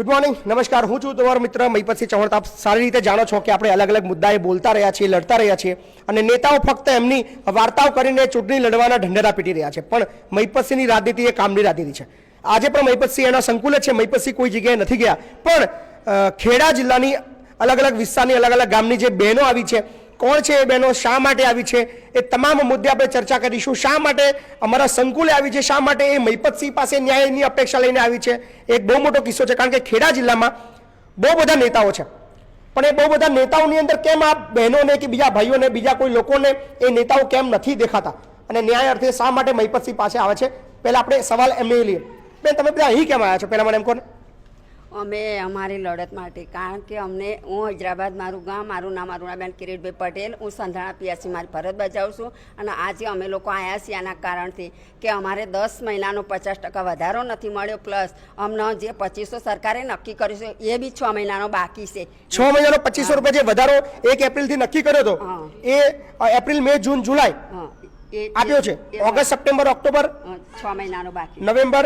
Good morning નમસ્કાર. હું છું તમારો મિત્ર મહીપતસિંહ ચૌહાણ. આપ સારી રીતે જાણો છો કે આપણે અલગ અલગ મુદ્દાએ બોલતા રહ્યા છીએ, લડતા રહ્યા છીએ અને નેતાઓ ફક્ત એમની વાર્તાઓ કરીને ચૂંટણી લડવાના ઢંઢેરા પીટી રહ્યા છે. પણ મહીપતસિંહની રાજનીતિ એ કામની રાજનીતિ છે. આજે પણ મહીપતસિંહ એના સંકુલ છે. મહીપતસિંહ કોઈ જગ્યાએ નથી ગયા. પણ ખેડા જિલ્લાની અલગ અલગ વિસ્તારની અલગ અલગ ગામની જે બહેનો આવી છે કોણ છે એ બહેનો? શા માટે આવી છે? એ તમામ મુદ્દે આપણે ચર્ચા કરીશું. શા માટે અમારા સંકુલે આવી છે? શા માટે એ મહિપતસિંહ પાસે ન્યાયની અપેક્ષા લઈને આવી છે? એક બહુ મોટો કિસ્સો છે, કારણ કે ખેડા જિલ્લામાં બહુ બધા નેતાઓ છે. પણ એ બહુ બધા નેતાઓની અંદર કેમ આ બહેનોને કે બીજા ભાઈઓને, બીજા કોઈ લોકોને એ નેતાઓ કેમ નથી દેખાતા? અને ન્યાય અર્થે શા માટે મહિપતસિંહ પાસે આવે છે? પહેલાં આપણે સવાલ એમને લઈએ બેન, તમે બધા અહીં કેમ આવ્યા છો? પહેલાં મને એમ કહો ને. અમે અમારી લડત માટે કારણ કે અમને હું હૈદરાબાદ મારું ગામ મારું નામ અરુણાબેન કિરીટભાઈ પટેલ હું સંધાણા પીએસસી મારી ફરજ બજાવું છું અને આજે અમે લોકો આવ્યા છીએ આના કારણથી કે અમારે દસ મહિનાનો પચાસ ટકા વધારો નથી મળ્યો પ્લસ અમને જે પચીસો સરકારે નક્કી કર્યું છે એ બી છ મહિનાનો બાકી છે. છ મહિનાનો પચીસો રૂપિયા જે વધારો એક એપ્રિલથી નક્કી કર્યો હતો. એ એપ્રિલ મે જૂન જુલાઈ હા, એ- આપ્યો છે. ઓગસ્ટ સપ્ટેમ્બર ઓક્ટોબર છ મહિનાનો બાકી. November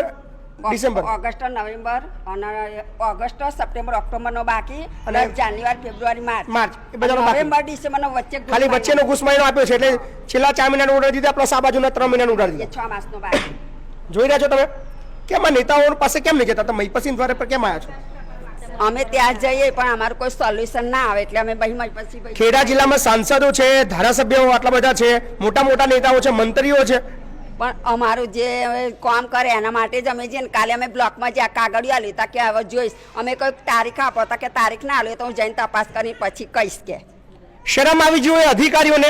December. ઓગસ્ટ નવેમ્બર અને ઓગસ્ટ સપ્ટેમ્બર ઓક્ટોબરનો બાકી અને જાન્યુઆરી ફેબ્રુઆરી માર્ચ. માર્ચ, એ બધાનો બાકી. નવેમ્બર ડિસેમ્બરનો વચ્ચે ખાલી. વચ્ચેનો મહિનો આપ્યો છે એટલે છેલ્લા ચાર મહિનાનું ઉડાડી દીધા પ્લસ આ બાજુના ત્રણ મહિનાનું એ દીધા. છ માસનો બાકી. જોઈ રહ્યા છો તમે? કેમ આ નેતાઓ પાસે કેમ નહીં જતા? તમે મહીપતસિંહ દ્વારા પર કેમ આવ્યા છો? અમે ત્યાં જઈએ પણ અમારું કોઈ સોલ્યુશન ના આવે એટલે અમે ભાઈ પછી ખેડા જિલ્લામાં સાંસદો છે ધારાસભ્યો આટલા બધા છે મોટા મોટા નેતાઓ છે મંત્રીઓ છે. પણ અમારું જે કામ કરે એના માટે જ અમે જઈએ ને કાલે અમે બ્લોકમાં જ્યાં કાગળિયા લેતા કે હવે જોઈશ. અમે કોઈ તારીખ આપો તો કે તારીખ ના લે તો હું જઈને તપાસ કરી પછી કહીશ કે. શરમ આવી જોઈએ અધિકારીઓને?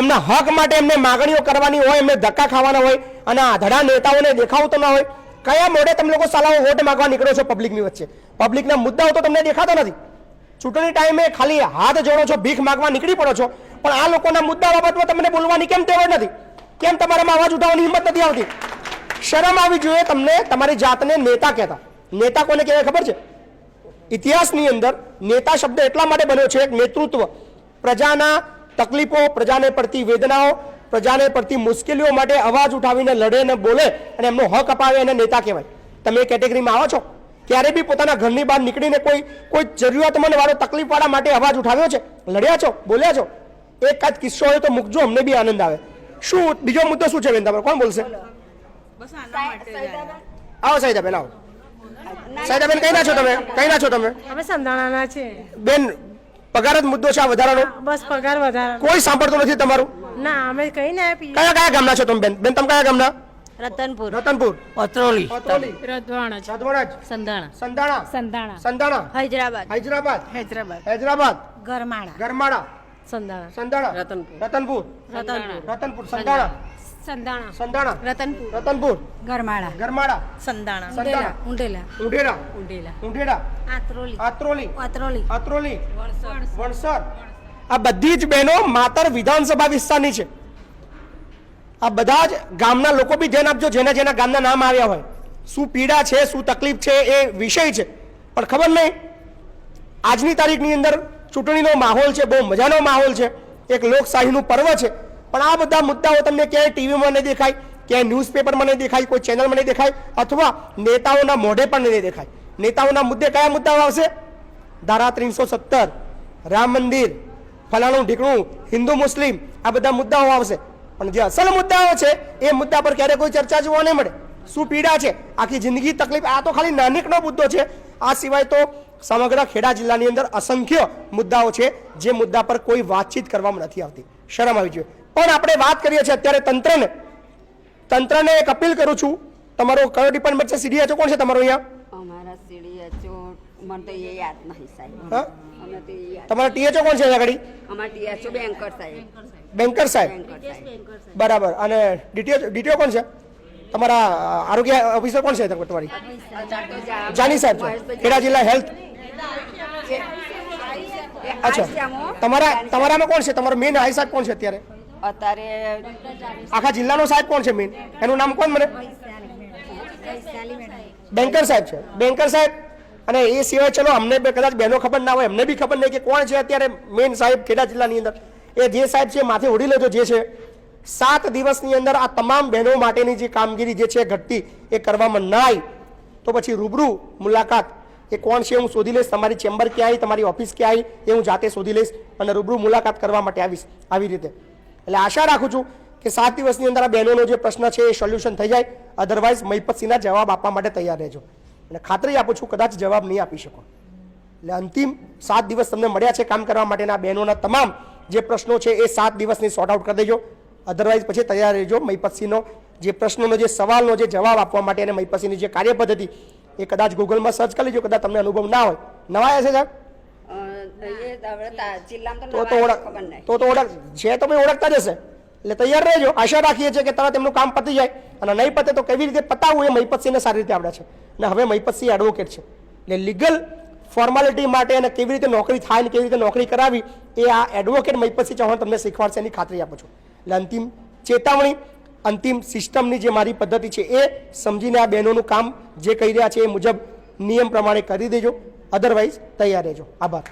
એમના હક માટે એમને માગણીઓ કરવાની હોય, એમને ધક્કા ખાવાના હોય અને આધડા નેતાઓને દેખાવતો ના હોય, કયા મોડે તમે લોકો સલાહો વોટ માગવા નીકળો છો પબ્લિકની વચ્ચે? પબ્લિકના મુદ્દાઓ તો તમને દેખાતો નથી. ચૂંટણી ટાઈમે ખાલી હાથ જોડો છો, ભીખ માગવા નીકળી પડો છો, પણ આ લોકોના મુદ્દા બાબતમાં તમને બોલવાની કેમ તેવડ નથી? કેમ તમારામાં અવાજ ઉઠાવવાની હિંમત નથી આવતી? શરમ આવી જોઈએ તમને, તમારી જાતને નેતા કહેતા. નેતા કોને કહેવાય ખબર છે? ઇતિહાસની અંદર નેતા શબ્દ એટલા માટે બન્યો છે, એક નેતૃત્વ. પ્રજાના તકલીફો, પ્રજાને પડતી વેદનાઓ, પ્રજાને પડતી મુશ્કેલીઓ માટે અવાજ ઉઠાવીને લડે ને બોલે અને એમનો હક અપાવે એને નેતા કહેવાય. તમે એ કેટેગરીમાં આવો છો? ક્યારે બી પોતાના ઘરની બહાર નીકળીને કોઈ કોઈ જરૂરિયાતમંદ વાળો તકલીફવાળા માટે અવાજ ઉઠાવ્યો છે? લડ્યા છો? બોલ્યા છો? એક કાચ કિસ્સો હોય તો મૂકજો, અમને બી આનંદ આવે. શું બીજો મુદ્દો શું છે બેન તમારો કોણ બોલશે આવો સાઈદાબેન આવો બેન કઈ ના છો તમે કઈ ના છો તમે અમે સંધાણાના છે બેન પગાર જ મુદ્દો છે આ વધારાનો બસ પગાર વધારે કોઈ સાંભળતું નથી તમારું ના અમે કઈ ના આપી કયા કયા ગામના છો તમે બેન બેન તમે કયા ગામના રતનપુર રતનપુર અત્રોલી જ સાધવણજ સંધાણા સંદાણા સંધાણા હૈદરાબાદ હૈદરાબાદ હૈદરાબાદ હૈદરાબાદ ગરમાળા ગરમાડા સંધાણા સંદાણા. રતનપુર. રતનપુર. રતનપુર રતનપુર. સંદાણા. સંધાણા સંદાણા. રતનપુર. રતનપુર. ગરમાળા. ગરમાડા સંધાણા સંદાણા. ઉંડેલા. ઉંઢેરા ઉંડેલા. ઉંઢેરા આત્રોલી. આત્રોલી. પત્રોલી અત્રોલી વણસર. આ બધી જ બહેનો માતર વિધાનસભા વિસ્તારની છે. આ બધા જ ગામના લોકો બી ધ્યાન આપજો જેના જેના ગામના નામ આવ્યા હોય. શું પીડા છે શું તકલીફ છે એ વિષય છે. પણ ખબર નહીં. આજની તારીખની અંદર ચૂંટણીનો માહોલ છે, બહુ મજાનો માહોલ છે. એક લોકશાહીનું પર્વ છે. પણ આ બધા મુદ્દાઓ તમને ક્યાંય ટીવીમાં નહીં દેખાય, ક્યાંય ન્યૂઝપેપરમાં નહીં દેખાય, કોઈ ચેનલમાં નહીં દેખાય, અથવા નેતાઓના મોઢે પણ નહીં દેખાય. નેતાઓના મુદ્દે કયા મુદ્દાઓ આવશે? ધારા ત્રણસો સત્તર, રામ મંદિર, ફલાણું ઢીકણું, હિન્દુ મુસ્લિમ, આ બધા મુદ્દાઓ આવશે. પણ જે અસલ મુદ્દાઓ છે, એ મુદ્દા પર ક્યારે કોઈ ચર્ચા જોવા નહીં મળે. શું પીડા છે? આખી જિંદગી તકલીફ, આ તો ખાલી નાનીકનો મુદ્દો છે. આ સિવાય તો સમગ્ર ખેડા જિલ્લાની અંદર અસંખ્ય મુદ્દાઓ છે જે મુદ્દા પર કોઈ વાતચીત કરવામાં નથી આવતી. શરમ આવી જોઈએ. પણ આપણે વાત કરીએ છીએ અત્યારે તંત્રને. તંત્રને એક અપીલ કરું છું. તમારો કયો ડિપાર્ટમેન્ટ છે? સીડીએચઓ કોણ છે તમારો અહીંયા? અમારા સીડીએચઓ મને તો એ યાદ નહીં સાહેબ. હા? અમે તો યાદ તમારા ટીએચઓ કોણ છે આગળ? અમારા ટીએચઓ બેંકર સાહેબ. બેન્કર સાહેબ? બરાબર. અને ડીટીઓ ડીટીઓ કોણ છે? તમારા આરોગ્ય ઓફિસર કોણ છે તમારી? જાની સાહેબ ખેડા જિલ્લા હેલ્થ અચ્છા. તમારા તમારામાં કોણ છે? તમારો મેન હાઈ સાહેબ કોણ છે અત્યારે? અત્યારે આખા જિલ્લાનો સાહેબ કોણ છે મેન એનું નામ કોણ મને? બેન્કર સાહેબ છે. બેન્કર સાહેબ અને એ સિવાય ચલો અમને કદાચ બહેનો ખબર ના હોય અમને બી ખબર નહીં કે કોણ છે અત્યારે મેન સાહેબ ખેડા જિલ્લાની અંદર. એ જે સાહેબ છે માથે ઉડી લેજો જે છે. સાત દિવસની અંદર આ તમામ બહેનો માટેની જે કામગીરી જે છે ઘટતી એ કરવામાં ના આવી. તો પછી રૂબરૂ મુલાકાત એ કોણ છે હું શોધી લઈશ, તમારી ચેમ્બર ક્યાં આવી તમારી ઓફિસ ક્યાં આવી એ હું જાતે શોધી લઈશ અને રૂબરૂ મુલાકાત કરવા માટે આવીશ, આવી રીતે. એટલે આશા રાખું છું કે સાત દિવસની અંદર આ બહેનોનો જે પ્રશ્ન છે એ સોલ્યુશન થઈ જાય અધરવાઇઝ મહિપતસિંહના જવાબ આપવા માટે તૈયાર રહેજો. અને ખાતરી આપું છું કદાચ જવાબ નહીં આપી શકો. એટલે અંતિમ સાત દિવસ તમને મળ્યા છે કામ કરવા માટેના બહેનોના તમામ જે પ્રશ્નો છે એ સાત દિવસની સોર્ટ આઉટ કરી દેજો. અધરવાઇઝ પછી તૈયાર રહેજો મહિપતસિંહનો જે પ્રશ્નોનો જે સવાલનો જે જવાબ આપવા માટે અને મહિપતસિંહની જે કાર્ય પદ્ધતિ એ કદાચ ગૂગલમાં સર્ચ કરી લેજો કદાચ તમને અનુભવ ના હોય. નવાયા છે સાહેબ? તા- તો ઓળખ તો તો ઓળખ છે તો ભાઈ ઓળખતા જ હશે. એટલે તૈયાર રહેજો. આશા રાખીએ છીએ કે તરત એમનું કામ પતી જાય. અને નહીં પતે તો કેવી રીતે પતાવવું એ મહિપતસિંહને સારી રીતે આવડે છે. અને હવે મહિપતસિંહ એડવોકેટ છે. એટલે લીગલ ફોર્માલિટી માટે અને કેવી રીતે નોકરી થાય અને કેવી રીતે નોકરી કરાવી એ આ એડવોકેટ મહિપતસિંહ ચૌહાણ તમને શીખવાડશે એની ખાતરી આપું છું. એટલે અંતિમ ચેતવણી અંતિમ સિસ્ટમની જે મારી પદ્ધતિ છે એ સમજીને આ બહેનોનું કામ જે કહી રહ્યા છે એ મુજબ નિયમ પ્રમાણે કરી દેજો. અધરવાઇઝ તૈયાર રહેજો. આભાર.